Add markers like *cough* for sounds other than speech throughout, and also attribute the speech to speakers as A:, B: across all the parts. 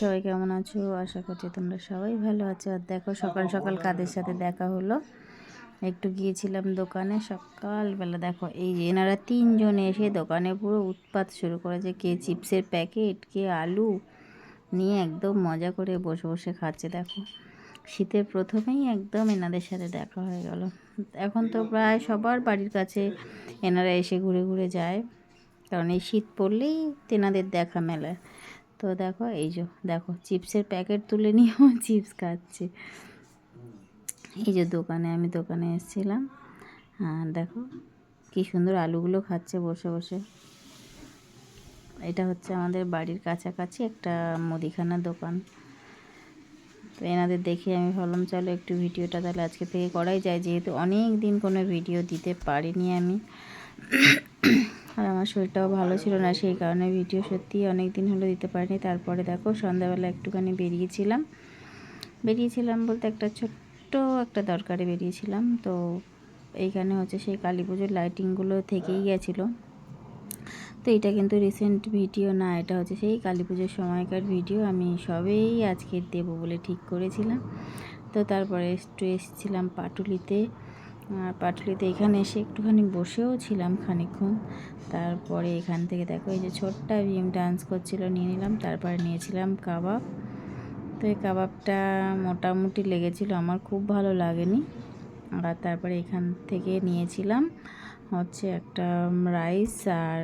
A: সবাই কেমন আছো? আশা করছি তোমরা সবাই ভালো আছো। আর দেখো, সকাল সকাল কাদের সাথে দেখা হলো? একটু গিয়েছিলাম দোকানে সকালবেলা। দেখো, এই এনারা তিনজন এসে দোকানে পুরো উৎপাত শুরু করেছে। কে চিপসের প্যাকেট, কে আলু নিয়ে একদম মজা করে বসে বসে খাচ্ছে। দেখো শীতের প্রথমেই একদম এনাদের সাথে দেখা হয়ে গেল। এখন তো প্রায় সবার বাড়ির কাছে এনারা এসে ঘুরে ঘুরে যায়। কারণ এই শীত পড়লেই তেনাদের দেখা মেলায় তো দেখো, এই যে দেখো, চিপসের প্যাকেট তুলে নিয়েও *laughs* চিপস খাচ্ছে। এই যে দোকানে, আমি দোকানে এসেছিলাম। আর দেখো, কি সুন্দর আলুগুলো খাচ্ছে বসে বসে। এটা হচ্ছে আমাদের বাড়ির কাছাকাছি একটা মুদিখানা দোকান। তো এনাদের দেখে আমি ভাবলাম, চলো একটু ভিডিওটা তাহলে আজকে থেকে করাই যায়। যেহেতু অনেক দিন কোনো ভিডিও দিতে পারিনি আমি। আর আমার শরীরটাও ভালো ছিল না, সেই কারণে ভিডিও সত্যি অনেক দিন হলো দিতে পারিনি। তারপরে দেখো, সন্ধ্যাবেলা একটুখানি বেরিয়েছিলাম। বেরিয়েছিলাম বলতে একটা ছোট্ট একটা দরকারে বেরিয়েছিলাম। তো এইখানে হচ্ছে সেই কালী পুজোর লাইটিংগুলো থেকেই গেছিল। তো এটা কিন্তু রিসেন্ট ভিডিও না, এটা হচ্ছে সেই কালী পুজোর সময়কার ভিডিও আমি সবেই আজকে দেবো বলে ঠিক করেছিলাম। তো তারপরে একটু এসেছিলাম পাটুলিতে আর পাটুলিতে এখানে এসে একটুখানি বসেও ছিলাম খানিক্ষণ তারপরে এখান থেকে দেখো, এই যে ছোট্টা ভীম ডান্স করছিল, নিয়ে নিলাম, তারপরে নিয়েছিলাম কাবাব। তো এই কাবাবটা মোটামুটি লেগেছিল, আমার খুব ভালো লাগেনি। আর তারপরে এখান থেকে নিয়েছিলাম হচ্ছে একটা রাইস আর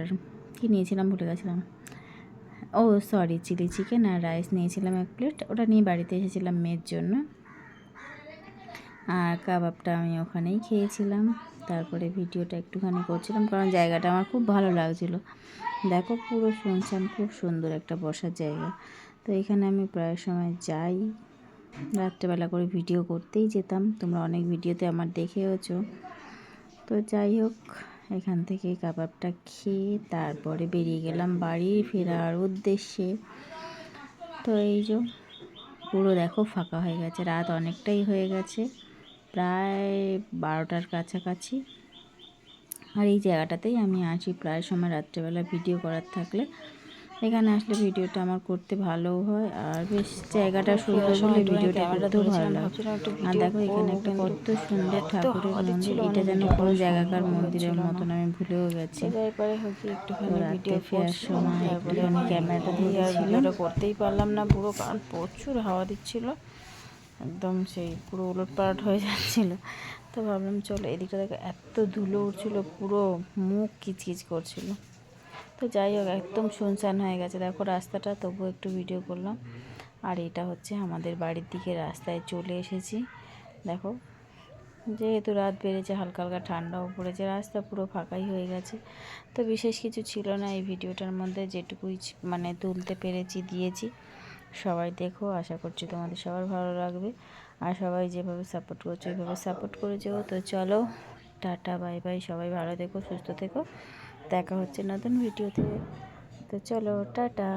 A: কি নিয়েছিলাম ভুলে গেছিলাম। ও সরি চিলি চিকেন আর রাইস নিয়েছিলাম এক প্লেট ওটা নিয়ে বাড়িতে এসেছিলাম মেয়ের জন্য। আর কাবাবটা আমি ওখানেই খেয়েছিলাম। তারপরে ভিডিওটা একটুখানি করছিলাম কারণ জায়গাটা আমার খুব ভালো লাগছিল। দেখো, পুরো শুনছান খুব সুন্দর একটা বসার জায়গা। তো এখানে আমি প্রায় সময় যাই। রাত্রেবেলা করে ভিডিও করতেই যেতাম। তোমরা অনেক ভিডিওতে আমার দেখেওছো। তো যাই হোক এখান থেকে কাবাবটা খেয়ে তারপরে বেরিয়ে গেলাম বাড়ি ফেরার উদ্দেশ্যে। তো এই যে পুরো দেখো ফাঁকা হয়ে গেছে, রাত অনেকটাই হয়ে গেছে, প্রায় বারোটার কাছাকাছি। আর এই জায়গাটাতেই আমি আসি প্রায় সময় রাত্রেবেলা ভিডিও করার থাকলে। এখানে আসলে ভিডিওটা আমার করতে ভালো হয় আর বেশ জায়গাটা সুন্দর বলে ভিডিওটা করতেও ভালো লাগে। আর দেখো এখানে একটা কত সুন্দর ঠাকুরের মন্দির। এটা যেন কোনো জায়গাকার মন্দিরের মতন আমি ভুলেও গেছি। রাতে ফেরার সময় একটুখানি ক্যামেরাটা দিয়ে ভিডিওটা
B: করতেই পারলাম না পুরো কারণ প্রচুর হাওয়া দিচ্ছিল। একদম সেই পুরো উলট পালট হয়ে যাচ্ছিল। তো ভাবলাম চলো এদিকটা দেখো এত ধুলো উঠছিল পুরো মুখ কিচকিচ করছিল। তো যাই হোক, একদম শুনশান হয়ে গেছে। দেখো রাস্তাটা তবু একটু ভিডিও করলাম। আর এটা হচ্ছে আমাদের বাড়ির দিকে রাস্তায় চলে এসেছি। দেখো, যেহেতু রাত বেড়েছে, হালকা হালকা ঠান্ডাও পড়েছে, রাস্তা পুরো ফাঁকাই হয়ে গেছে। তো বিশেষ কিছু ছিল না এই ভিডিওটার মধ্যে, যেটুকুই মানে তুলতে পেরেছি, দিয়েছি। সবাই দেখো, আশা করছি তোমাদের সবার ভালো লাগবে। আর সবাই যেভাবে সাপোর্ট করছ ওইভাবে সাপোর্ট করে যাও তো চলো, টাটা বাই বাই সবাই ভালো থেকো, সুস্থ থেকো। দেখা হচ্ছে নতুন ভিডিওতে তো চলো টাটা।